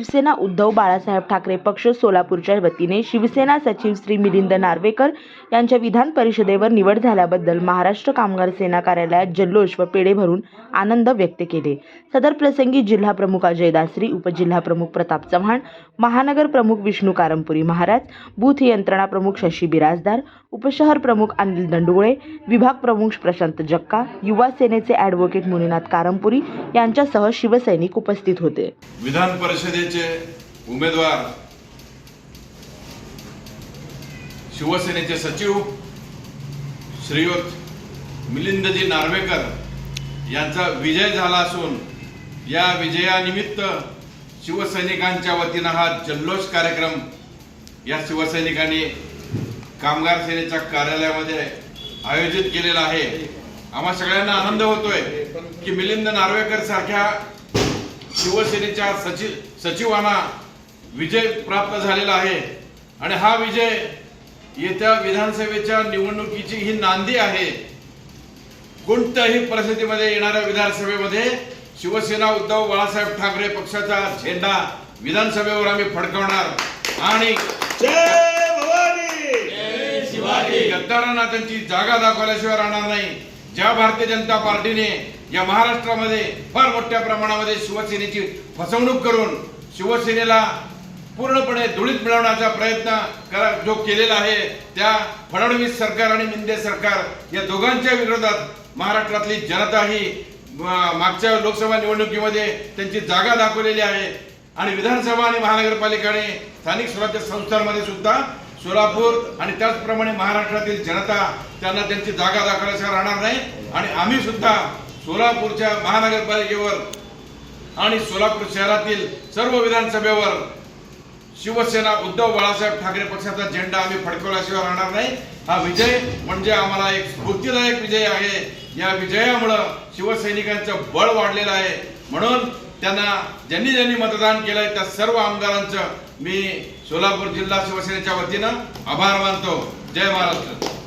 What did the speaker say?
शिवसेना उद्धव बाळासाहेब ठाकरे पक्ष सोलापूरच्या वतीने शिवसेना सचिव श्री मिलिंद नार्वेकर यांच्या विधान परिषदेवर निवड झाल्याबद्दल महाराष्ट्र कामगार सेना कार्यालयात जल्लोष व पेढे भरून आनंद व्यक्त केले. सदर प्रसंगी जिल्हा प्रमुख अजय दासरी उपजिल्हा प्रमुख प्रताप चव्हाण महानगर प्रमुख विष्णू कारंपुरी महाराज बूथ यंत्रणा प्रमुख शशी बिराजदार उपशहर प्रमुख अनिल दंडुगळे विभाग प्रमुख प्रशांत जक्का युवा सेनेचे ॲडव्होकेट मुनिनाथ कारंपुरी यांच्यासह शिवसैनिक उपस्थित होते. विधान परिषदेचे उमेदवार शिवसेनेचे सचिव श्रीयुत मिलिंदजी नार्वेकर यांचा विजय झाला असून या विजयानिमित्त शिवसैनिकांच्या वतीनं हा जल्लोष कार्यक्रम या शिवसैनिकांनी कामगार सेनेच्या कार्यालयामध्ये आयोजित केलेला आहे. आम्हा सगळ्यांना आनंद होतोय की मिलिंद नार्वेकर सारख्या शिवसेनेच्या सचिव सचिवांना विजय प्राप्त झालेला आहे. आणि हा विजय येत्या विधानसभेच्या निवडणुकीची ही नांदी आहे. कोणत्याही परिस्थितीमध्ये येणाऱ्या विधानसभेमध्ये शिवसेना उद्धव बाळासाहेब ठाकरे पक्षाचा झेंडा विधानसभेवर आम्ही फडकवणार. आणि जय भवानी! गद्दारांना त्यांची जागा दाखवल्याशिवाय राहणार नाही. ज्या भारतीय जनता पार्टीने या महाराष्ट्रामध्ये फार मोठ्या प्रमाणामध्ये शिवसेनेची फसवणूक करून शिवसेनेला पूर्णपणे धुळीत मिळवण्याचा प्रयत्न करा जो केलेला आहे त्या फडणवीस सरकार आणि मिंदे सरकार या दोघांच्या विरोधात महाराष्ट्रातली जनता ही मागच्या लोकसभा निवडणुकीमध्ये त्यांची जागा दाखवलेली आहे. आणि विधानसभा आणि महानगरपालिकाने स्थानिक स्वराज्य संस्थांमध्ये सुद्धा सोलापूर आणि त्याचप्रमाणे महाराष्ट्रातील जनता त्यांना त्यांची जागा दाखवल्याशिवाय राहणार नाही. आणि आम्ही सुद्धा सोलापूरच्या महानगरपालिकेवर आणि सोलापूर शहरातील सर्व विधानसभेवर शिवसेना उद्धव बाळासाहेब ठाकरे पक्षाचा झेंडा आम्ही फडकवल्याशिवाय राहणार नाही. हा विजय म्हणजे आम्हाला एक स्फूर्तीदायक विजय आहे. या विजयामुळं शिवसैनिकांचं बळ वाढलेलं आहे. म्हणून त्यांना ज्यांनी ज्यांनी मतदान केलंय त्या सर्व आमदारांचं मी सोलापूर जिल्हा शिवसेनेच्या वतीनं आभार मानतो. जय महाराष्ट्र.